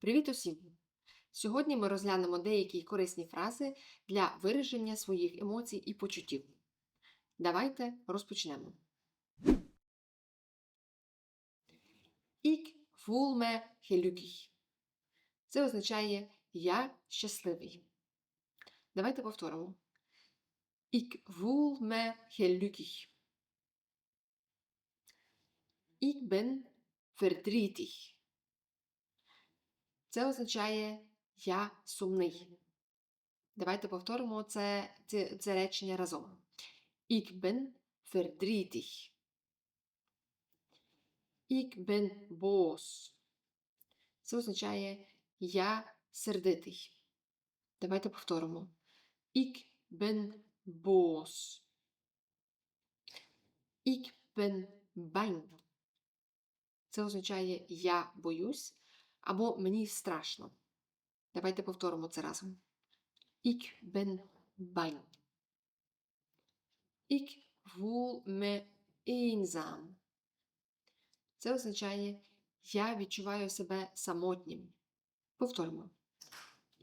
Привіт усім! Сьогодні ми розглянемо деякі корисні фрази для вираження своїх емоцій і почуттів. Давайте розпочнемо. Ik voel me gelukkig. Це означає я щасливий. Давайте повторимо. Ik voel me gelukkig. Ik ben verdrietig. Це означає я сумний. Давайте повторимо це, це, це речення разом. Ik ben verdrietig. Ik ben boos. Це означає я сердитий. Давайте повторимо. Ik ben boos. Ik ben bang. Це означає я боюсь або мені страшно. Давайте повторимо це разом. Ik ben bang. Ik voel me eenzaam. Це означає я відчуваю себе самотнім. Повторимо.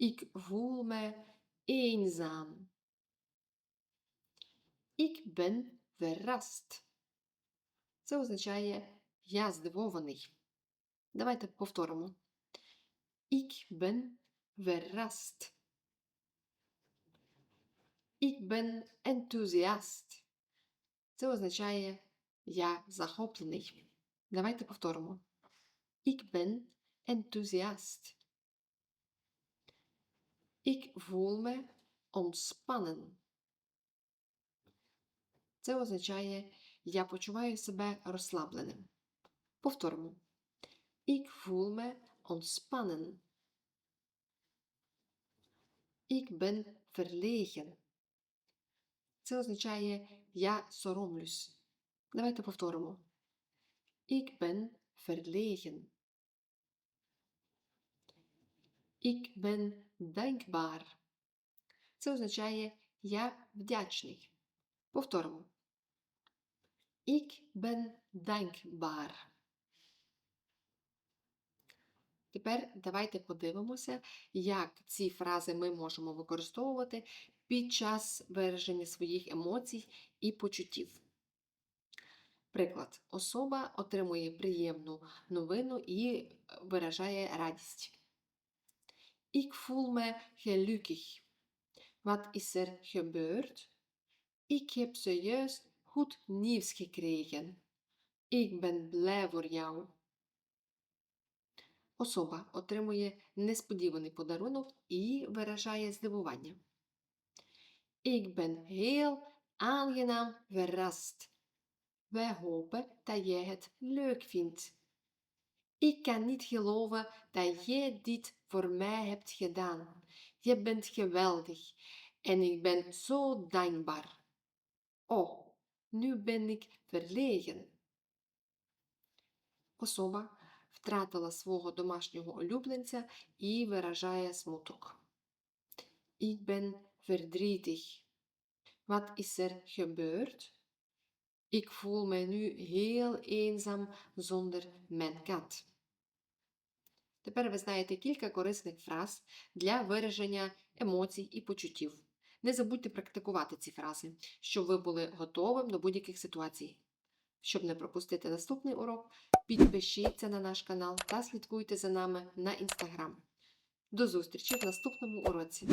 Ik voel me eenzaam. Ik ben verrast. Це означає я здивований. Давайте повторимо. Ik ben verrast. Ik ben enthousiast. Це означає я захоплений. Давайте повторимо. Ik ben enthousiast. Ik voel me ontspannen. Це означає я почуваю себе розслабленим. Повторимо. Ik voel me ontspannen. Ik ben verlegen. Це означає я соромлюсь. Давайте повторимо. Ik ben verlegen. Ik ben dankbaar. Це означає я вдячний. Повторимо. Ik ben dankbaar. Тепер давайте подивимося, як ці фрази ми можемо використовувати під час вираження своїх емоцій і почуттів. Приклад, особа отримує приємну новину і виражає радість. Ik voel me gelukkig. Wat is er gebeurd? Ik heb zojuist goed nieuws gekregen. Ik ben blij voor jou. Особа отримує несподіваний подарунок і виражає здивування. Ik ben heel aangenaam verrast. Wij hopen dat jij het leuk vindt. Ik kan niet geloven dat jij dit voor mij hebt gedaan. Je bent geweldig en ik ben zo dankbaar. Oh, nu ben ik verlegen. Особа втратила свого домашнього улюбленця і виражає смуток. Ik ben verdrietig. Wat is er gebeurd? Ik voel me nu heel eenzaam zonder mijn kat. Тепер ви знаєте кілька корисних фраз для вираження емоцій і почуттів. Не забудьте практикувати ці фрази, щоб ви були готовим до будь-яких ситуацій. Щоб не пропустити наступний урок, підпишіться на наш канал та слідкуйте за нами на інстаграм. До зустрічі в наступному уроці!